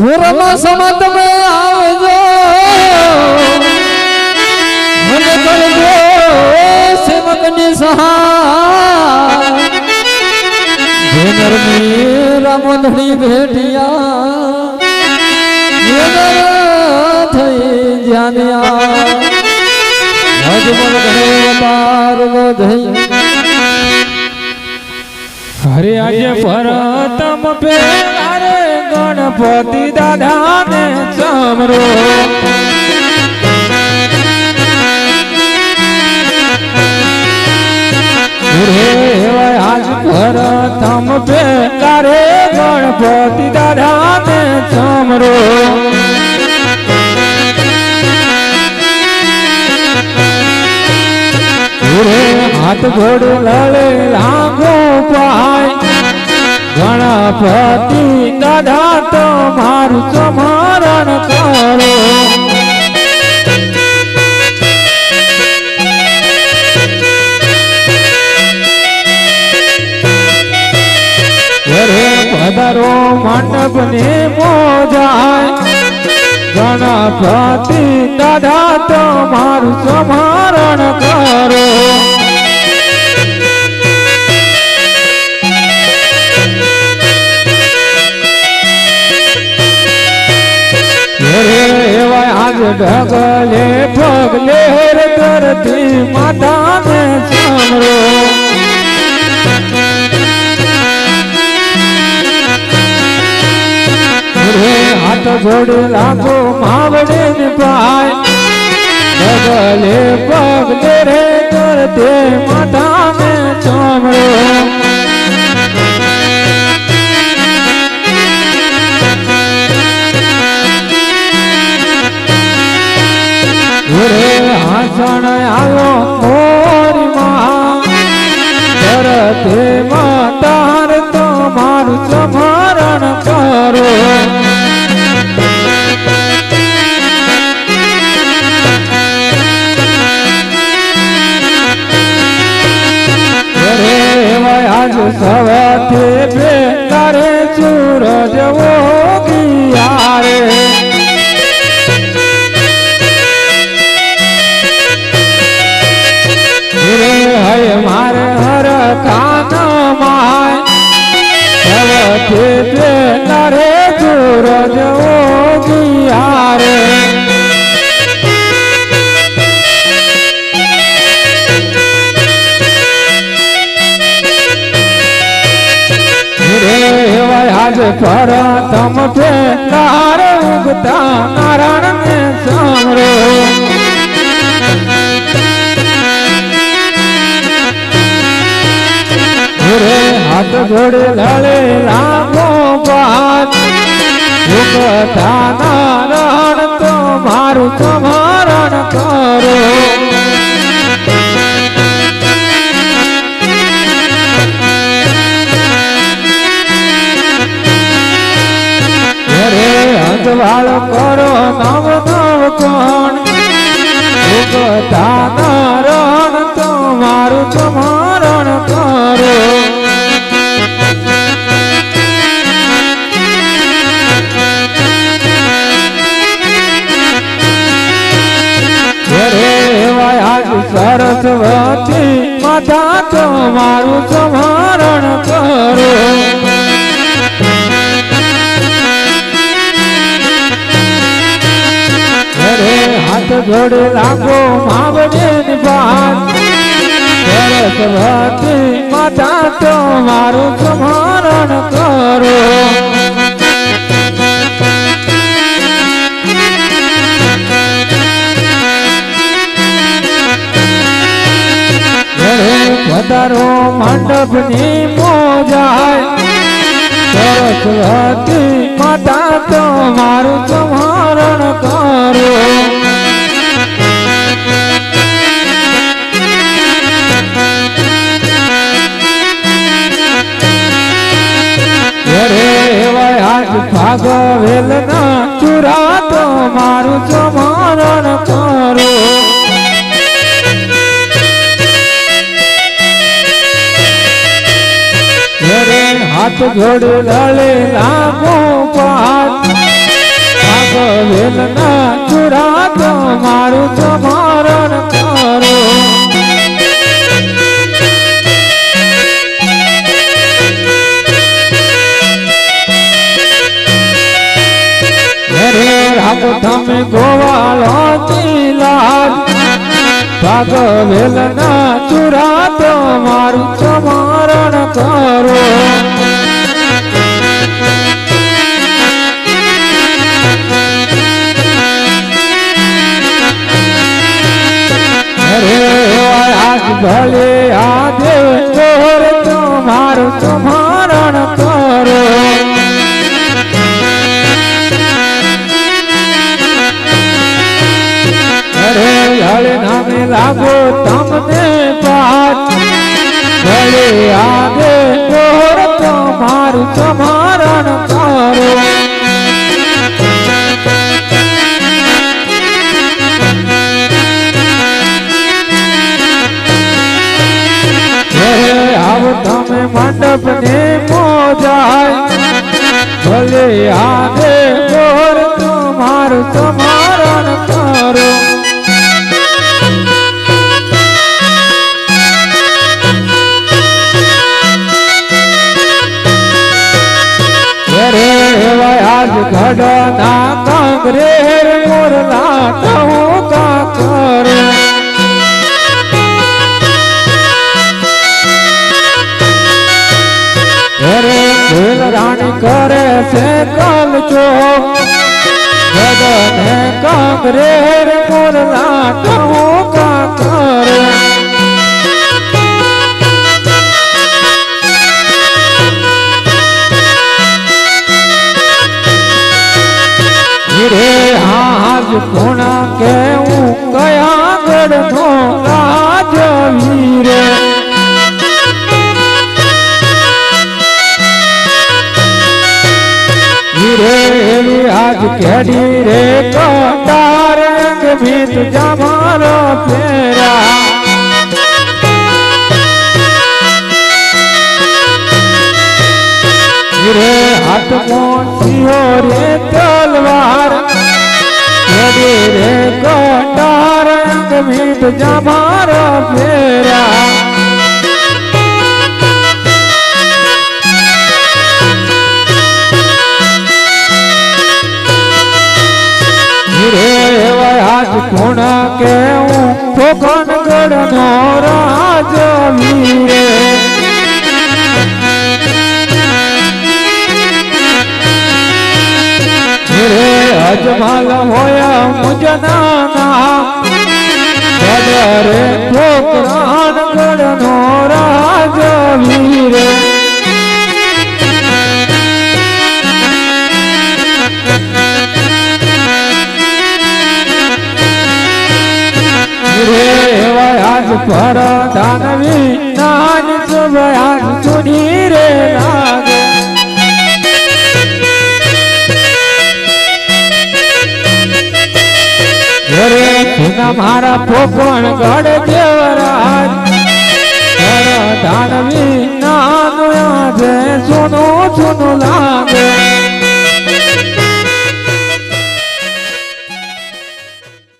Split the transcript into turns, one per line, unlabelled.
સુરમાં સમા તમે આવજો. મને કરજો સેવકની સહાય. રામધણી ભેટિયા. થઈ જ્ઞાન્યા
હરે આજે ભરતમ પેરે ગણપતિ દાદા ને ચમરો પ્રથમ પેરે ગણપતિ દાદા ને ચમરો હાથ ઘોડ લડે લાગો પાય ગણપતિ દાદા તમારું સમરણ કરો. પધારો મંડપ ને મોજાય. ગણપતિ દાદા તમારું સમરણ કરો. ઢગલે પગલે કરતી માતાને ઘરે હાથ જોડી લાગો માવડે ને ભાઈ. ઢગલે પગલે રે કરતી માતાને હાસણ આવો મોરી માં ધરતે માતાર તમારું સમરણ કરો. સવાથે બે તારે સૂરજ wo રે એવાય આજ પર તમ પે તાર ઉગતા નારાયણ ને સામરો રે હાથ જોડે લડે રામો બાદ ઉગતા નારાયણ તો મારું અંતવાળ કરો, નવ નવ કોણ? ઉગતા નારાયણ તો મારું સમરણ કરો સરસ્વતી માતા તમારું સમારણ કરો. જોડે લાગો માવડે નિભાન સરસ્વતી માતા તો મારું સ્મરણ કરો. પધારો મંડપની મોજાય સરસ્વતી માતા તો મારું સ્મરણ કરો. આજ ભાગવેલ ના ચુરા તો મારું સમરણ કરો. હાથ જોડ લડે લાગો પાત વેલના ચૂરા તો મારું ચમરણ તમે ગોવાળો લાલ. ભાગ વેલના ચૂરા તો મારું ચમરણ મંડપ ને મોજાય. ભલે આગે ગોર તમારું સમારણ કરો. એવા આજ ઘડના કાંગરે મોરલા ટહુકા ચો ગગને કાંગરે મોરલા કહું કરે કેડી રે કટાર ભી તુજા મારો ફેરા રે હાથ સિંહો રે તલવાર કેડી રે કટાર ભી ભીત કોણા કે હું ફોકનગઢ નો રાજ રે અજમાલ હોયા મુજના ના રે રાજ પર દાનવી નાન સુભયાન સુની રે લાગે ઘરે તુના મારા પોપણ ગઢ દેવરાજ. પર દાનવી આજે સોનું સોનું લાગે.